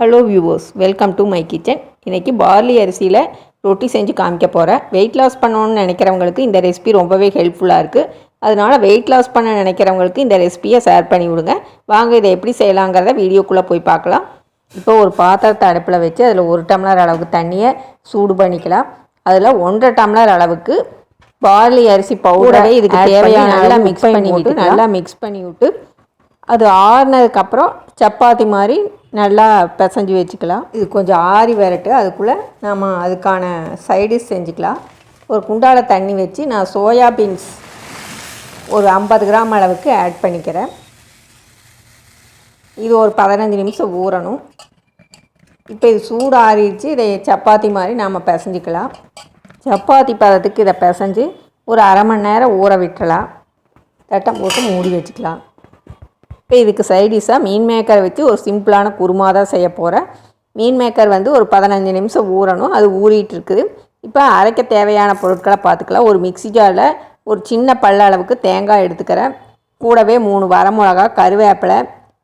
Hello viewers welcome to my kitchen இன்றைக்கி barley அரிசியில் ரொட்டி செஞ்சு காமிக்க போகிறேன் வெயிட் லாஸ் பண்ணணும்னு நினைக்கிறவங்களுக்கு இந்த ரெசிபி ரொம்பவே ஹெல்ப்ஃபுல்லாக இருக்குது அதனால் வெயிட் லாஸ் பண்ண நினைக்கிறவங்களுக்கு இந்த ரெசிபியை ஷேர் பண்ணி விடுங்க. வாங்க இதை எப்படி செய்யலாங்கிறத வீடியோக்குள்ளே போய் பார்க்கலாம். இப்போ ஒரு பாத்திரத்தை அடுப்பில் வச்சு அதில் ஒரு டம்ளர் அளவுக்கு தண்ணியை சூடு பண்ணிக்கலாம். அதில் ஒன்றரை டம்ளர் அளவுக்கு பார்லி அரிசி பவுடரை இதுக்கு தேவையான நல்லா மிக்ஸ் பண்ணி விட்டு நல்லா மிக்ஸ் பண்ணி விட்டு அது ஆறினதுக்கப்புறம் சப்பாத்தி மாதிரி நல்லா பிசைஞ்சு வச்சுக்கலாம். இது கொஞ்சம் ஆறி வரட்டு. அதுக்குள்ளே நம்ம அதுக்கான சைடிஷ் செஞ்சுக்கலாம். ஒரு குண்டால தண்ணி வச்சு நான் சோயா பீன்ஸ் ஒரு ஐம்பது கிராம் அளவுக்கு ஆட் பண்ணிக்கிறேன். இது ஒரு பதினஞ்சு நிமிஷம் ஊறணும். இப்போ இது சூடு ஆறிடுச்சு இதை சப்பாத்தி மாதிரி நாம் பிசைஞ்சிக்கலாம். சப்பாத்தி பதத்துக்கு இதை பிசைஞ்சு ஒரு அரை மணி நேரம் ஊற விட்டலாம் தட்டம் போட்டு மூடி வச்சுக்கலாம். இப்போ இதுக்கு சைடிஷாக மீன் மேக்கர் வச்சு ஒரு சிம்பிளான குருமா தான் செய்ய போகிறேன் மீன் மேக்கர் வந்து ஒரு பதினஞ்சு நிமிஷம் ஊறணும். அது ஊறிட்டு இருக்குது. இப்போ அரைக்க தேவையான பொருட்களை பார்த்துக்கலாம். ஒரு மிக்ஸி ஜாரில் ஒரு சின்ன பல்ல அளவுக்கு தேங்காய் எடுத்துக்கிறேன். கூடவே மூணு வரமிளகா கருவேப்பிலை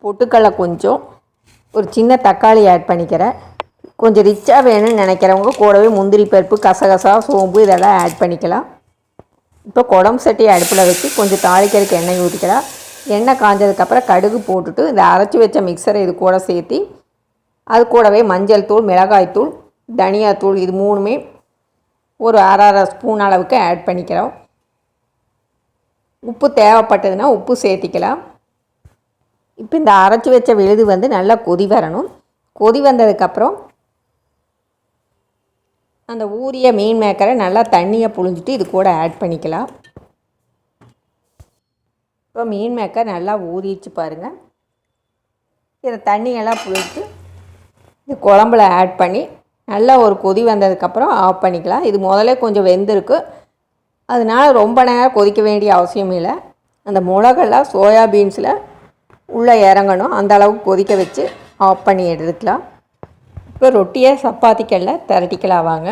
பொட்டுக்கடலை கொஞ்சம் ஒரு சின்ன தக்காளி ஆட் பண்ணிக்கிறேன். கொஞ்சம் ரிச்சாக வேணும்னு நினைக்கிறவங்க கூடவே முந்திரி பருப்பு கசகசா சோம்பு இதெல்லாம் ஆட் பண்ணிக்கலாம். இப்போ குழம்பு சட்டியை அடுப்பில் வச்சு கொஞ்சம் தாளிக்கிறதுக்கு எண்ணெய் ஊற்றிக்கலாம் எண்ணெய் காஞ்சதுக்கப்புறம் கடுகு போட்டுட்டு இந்த அரைச்சி வச்ச மிக்சரை இது கூட சேர்த்தி அது கூடவே மஞ்சள் தூள் மிளகாய்த்தூள் தனியாத்தூள் இது மூணுமே ஒரு அரை அரை ஸ்பூன் அளவுக்கு ஆட் பண்ணிக்கிறோம். உப்பு தேவைப்பட்டதுன்னா உப்பு சேர்த்திக்கலாம். இப்போ இந்த அரைச்சி வச்ச விழுது வந்து நல்லா கொதி வரணும். கொதி வந்ததுக்கப்புறம் அந்த ஊறிய மீன் மேக்கரை நல்லா தண்ணியை புழிஞ்சிட்டு இது கூட ஆட் பண்ணிக்கலாம். இப்போ மீன் மேக்கர் நல்லா ஊறிடுச்சு பாருங்கள் இதை தண்ணியெல்லாம் புழித்து இது குழம்புல ஆட் பண்ணி நல்லா ஒரு கொதி வந்ததுக்கப்புறம் ஆஃப் பண்ணிக்கலாம். இது முதல்ல கொஞ்சம் வெந்திருக்கு. அதனால் ரொம்ப நேரம் கொதிக்க வேண்டிய அவசியம் இல்லை. அந்த மிளகெல்லாம் சோயா பீன்ஸில் உள்ளே இறங்கணும். அந்த அளவுக்கு கொதிக்க வச்சு ஆஃப் பண்ணி எடுத்துக்கலாம். இப்போ ரொட்டியை சப்பாத்திக்கல்ல திரட்டிக்கலாம் வாங்க.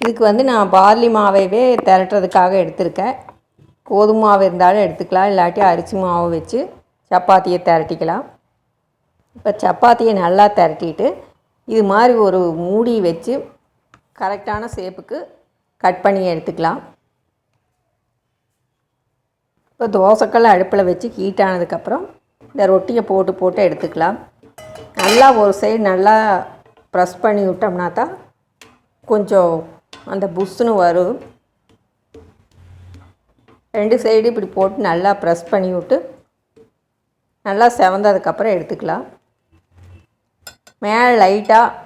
இதுக்கு வந்து நான் பார்லி மாவையவே திரட்டுறதுக்காக எடுத்திருக்கேன். கோதுமை மாவு இருந்தாலும் எடுத்துக்கலாம். இல்லாட்டி அரிசி மாவு வச்சு சப்பாத்தியை திரட்டிக்கலாம். இப்போ சப்பாத்தியை நல்லா திரட்டிட்டு இது மாதிரி ஒரு மூடி வச்சு கரெக்டான ஷேப்புக்கு கட் பண்ணி எடுத்துக்கலாம். இப்போ தோசைக்கல் அடுப்பில் வச்சு ஹீட் ஆனதுக்கப்புறம் இந்த ரொட்டியை போட்டு போட்டு எடுத்துக்கலாம். நல்லா ஒரு சைடு நல்லா ப்ரெஸ் பண்ணி விட்டோம்னா தான் கொஞ்சம் அந்த புஷ்ஷுன்னு வரும். ரெண்டு சைடு இப்படி போட்டு நல்லா ப்ரெஸ் பண்ணி விட்டு நல்லா செவந்ததுக்கப்புறம் எடுத்துக்கலாம். மேலே லைட்டாக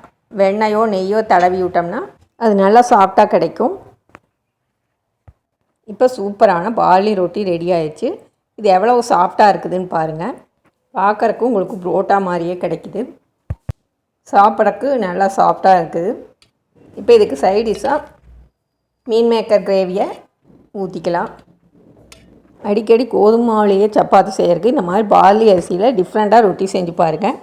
வெண்ணையோ நெய்யோ தடவி விட்டோம்னா அது நல்லா சாஃப்டாக கிடைக்கும். இப்போ சூப்பரான பார்லி ரொட்டி ரெடி ஆயிடுச்சு. இது எவ்வளோ சாஃப்டாக இருக்குதுன்னு பாருங்கள் பார்க்குறக்கு உங்களுக்கு புரோட்டா மாதிரியே கிடைக்குது. சாப்பிட்றக்கு நல்லா சாஃப்டாக இருக்குது. இப்போ இதுக்கு சைடிஷாக மீன் மேக்கர் கிரேவியை ஊற்றிக்கலாம் அடிக்கடி கோதுமாவிலேயே சப்பாத்தி செய்கிறதுக்கு இந்த மாதிரி பார்லி அரிசியில் டிஃப்ரெண்ட்டாக ரொட்டி செஞ்சு பாருங்கள்